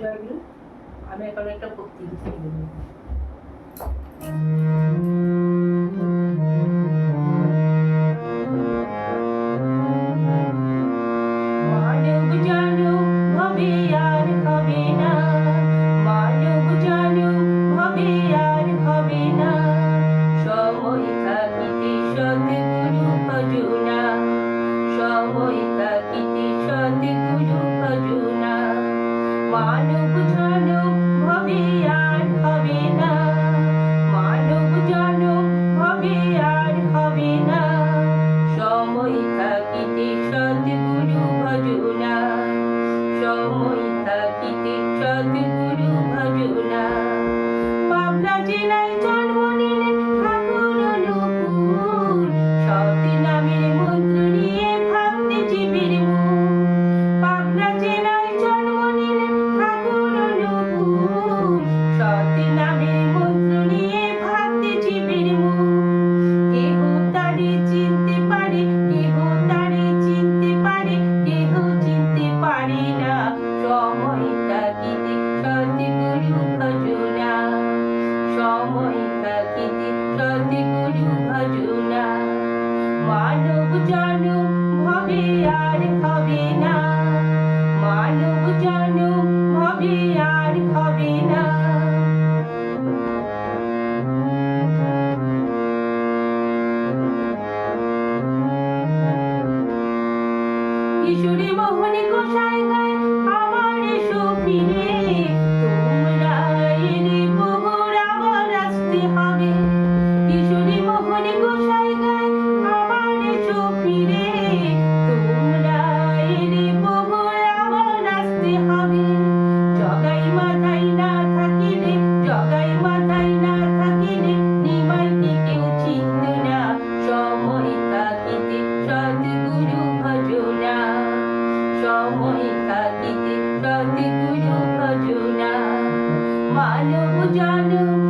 জয়গুরু আমি এখন একটা ভক্তি গীত teenager. মানব জনম হবে আর হবে না। মানব জনম হবে আর হবে না। কিশোরী মোহনী গোসাই গায় আমার সুফিরে সময় থাকিতে প্রতিকূল প্রযোজনা মানব জনম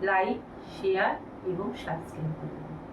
লাইক শেয়ার এবং সাবস্ক্রাইব করবেন